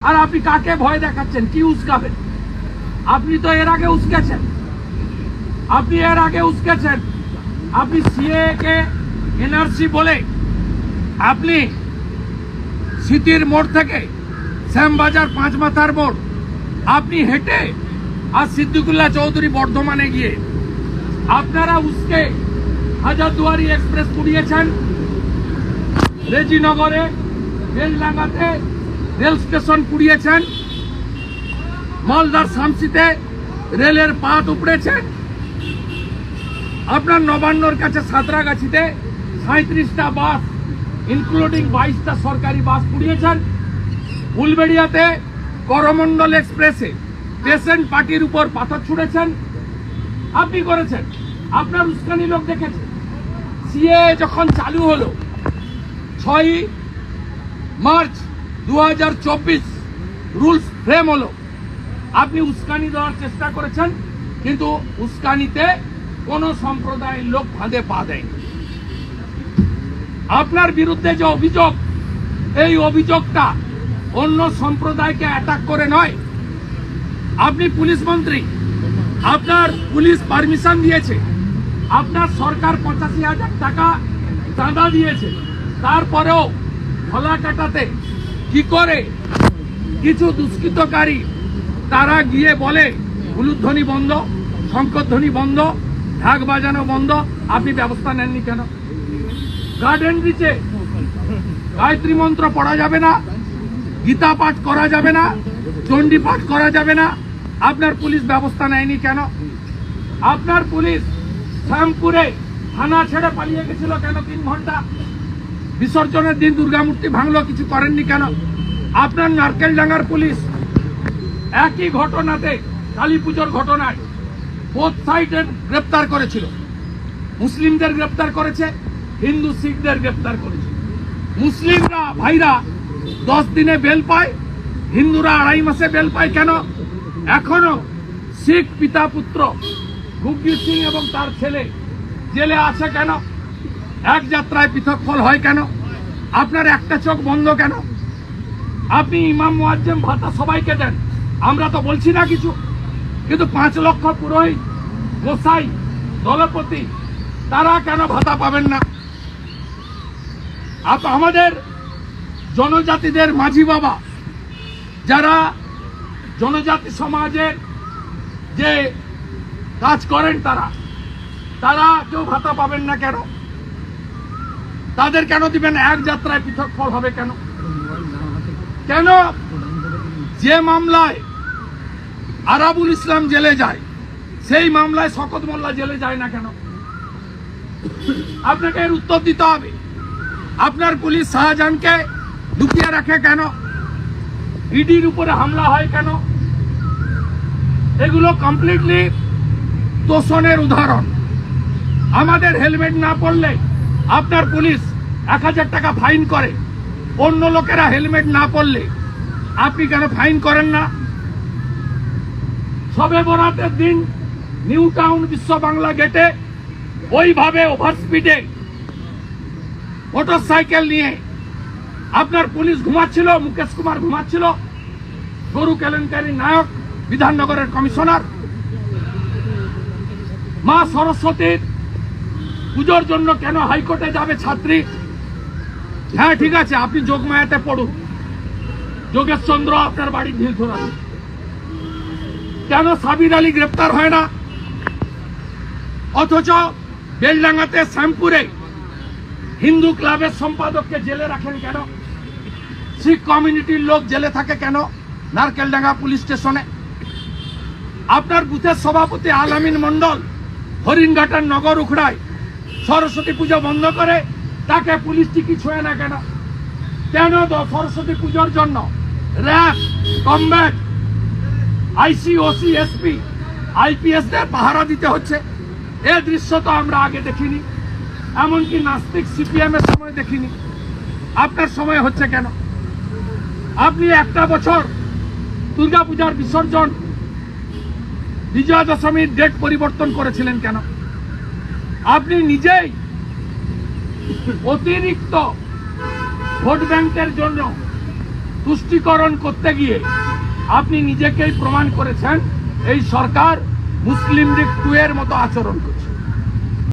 আর আপনি কাকে ভয় দেখাচ্ছেন? কি উস্কাবেন? আপনি তো এর আগে উস্কেছেন। আপনি এর আগে উস্কেছেন। আপনি সিএ কে এনআরসি বলে আপনি সিটির মোড় থেকে শ্যামবাজার পাঁচ মাথার মোড় আপনি হেঁটে আর সিদ্দিকুল্লাহ চৌধুরী বর্ধমানে গিয়ে আপনারা উসকে হাজারদুয়ারি এক্সপ্রেস কুড়িয়েছেন রেজিনগরে রেলডাঙ্গাতে রেল স্টেশন কুড়িয়েছেন মালদার শামসিতে রেলের পাত উপড়েছেন আপনার নবান্নর কাছে সাঁতরাগাছিতে সাঁত্রিশটা বাস ইনক্লুডিং বাইশটা সরকারি বাস পুড়িয়েছেন। উলবেড়িয়াতে করমণ্ডল এক্সপ্রেসে পেশেন্ট পার্টির উপর পাথর ছুঁড়েছেন। আপনি করেছেন। আপনার উস্কানি লোক দেখেছে। সিএ যখন চালু হলো, ছয়ই মার্চ দু হাজার চব্বিশ রুলস ফ্রেম হলো। আপনি উস্কানি দেওয়ার চেষ্টা করেছেন, কিন্তু উস্কানিতে কোনো সম্প্রদায়ের লোক ফাঁদে পা দেয়নি। আপনার বিরুদ্ধে যে অভিযোগ, এই অভিযোগটা অন্য সম্প্রদায়কে অ্যাটাক করে নয়। আপনি পুলিশ মন্ত্রী, আপনার পুলিশ পারমিশন দিয়েছে। আপনার সরকার পঁচাশি হাজার টাকা চাঁদা দিয়েছে। তারপরেও ফলা কাটাতে কি করে? কিছু দুষ্কৃতকারী, তারা গিয়ে বলে উলুধ্বনি বন্ধ শঙ্করধ্বনি বন্ধ, ঢাক বাজানো বন্ধ, আপনি ব্যবস্থা নেননি কেন? গার্ডেন রিচে গায়ত্রী মন্ত্র পড়া যাবে না, গীতা পাঠ করা যাবে না, চণ্ডী পাঠ করা যাবে না, আপনার পুলিশ ব্যবস্থা নেয়নি কেন? আপনার পুলিশ শ্যামপুরে থানা ছেড়ে পালিয়ে গেছিল কেন তিন ঘণ্টা? বিসর্জনের দিন দুর্গামূর্তি ভাঙলো, কিছু করেননি কেন? আপনার নারকেলডাঙ্গার পুলিশ। একই ঘটনাতে কালী পুজোর ঘটনায় বোথ সাইডের গ্রেপ্তার করেছিল। মুসলিমদের গ্রেপ্তার করেছে, হিন্দু শিখদের গ্রেপ্তার করেছে। মুসলিমরা, ভাইরা, দশ দিনে বেল পায়, হিন্দুরা আড়াই মাসে বেল পায় কেন? এখনও শিখ পিতা পুত্র গুগজিৎ সিং এবং তার ছেলে জেলে আছে কেন? এক যাত্রায় পৃথক ফল হয় কেন? আপনার একটা চোখ বন্ধ কেন? আপনি ইমাম মুয়াজ্জেম ভাতা সবাইকে দেন। আমরা তো বলছি না কিছু। কিন্তু পাঁচ লক্ষ পুরোহিত, গোসাই, দলপতি, তারা কেন ভাতা পাবেন না? আপ- আমাদের জনজাতিদের মাঝি বাবা, যারা জনজাতি সমাজের যে কাজ করেন তারা তারা কেউ ভাতা পাবেন না কেন? তাদের কেন দিবেন? এক যাত্রায় পৃথক ফল হবে কেন? কেন? যে মামলায় আরাবুল ইসলাম জেলে যায়, সেই মামলায় শকত মোল্লা জেলে যায় না কেন? আপনাকে এর উত্তর দিতে হবে। আপনার পুলিশ শাহজাহানকে লুকিয়ে রাখে কেন? ইডির উপরে হামলা হয় কেন? এগুলো কমপ্লিটলি তোষণের উদাহরণ। আমাদের হেলমেট না পরলে আপনার পুলিশ এক হাজার টাকা ফাইন করে। অন্য লোকেরা হেলমেট না পরলে আপনি কেন ফাইন করেন না? সবে বরাতের দিন নিউ টাউন বিশ্ব বাংলা গেটে ওইভাবে ওভার স্পিডে মোটর সাইকেল নিয়ে আপনার পুলিশ ঘুমাচ্ছিল, মুকেশ কুমার ঘুমাচ্ছিল, গরু কেলেঙ্কারি নায়ক, বিধাননগরের কমিশনার, মা সরস্বতীর পুজোর জন্য কেন হাইকোর্টে যাবে ছাত্রী? হ্যাঁ ঠিক আছে, আপনি যোগমায়াতে পড়ুন। যোগেশ চন্দ্র আপনার বাড়ি ঢিল ধরাবে কেন সাবির আলী গ্রেপ্তার হয় না? অথচ বেলডাঙ্গাতে শ্যামপুরে হিন্দু ক্লাবের সম্পাদককে জেলে রাখেন কেন? শিখ কমিউনিটির লোক জেলে থাকে কেন? নারকেলডাঙ্গা পুলিশ স্টেশনে। আপনার বুথের সভাপতি আলামিন মন্ডল হরিণঘাটার নগর উখড়ায় সরস্বতী পুজো বন্ধ করে, তাকে পুলিশ টিকি ছুঁয়ে না কেন? কেন সরস্বতী পুজোর জন্য? RAB combat, IC, OC, SP IPS দের পাহারা দিতে হচ্ছে। এ দৃশ্য তো আমরা আগে দেখিনি, এমনকি নাস্তিক সিপিএম এর সময় দেখিনি। আপনার সময় হচ্ছে কেন? আপনি একটা বছর দুর্গাপূজার বিসর্জন বিজয়া দশমীর ডেট পরিবর্তন করেছিলেন কেন? আপনি নিজেই অতিরিক্ত ভোট ব্যাংকের জন্য তুষ্টিকরণ করতে গিয়ে আপনি নিজেকেই প্রমাণ করেছেন, এই সরকার মুসলিম লীগ টু এর মতো আচরণ করে।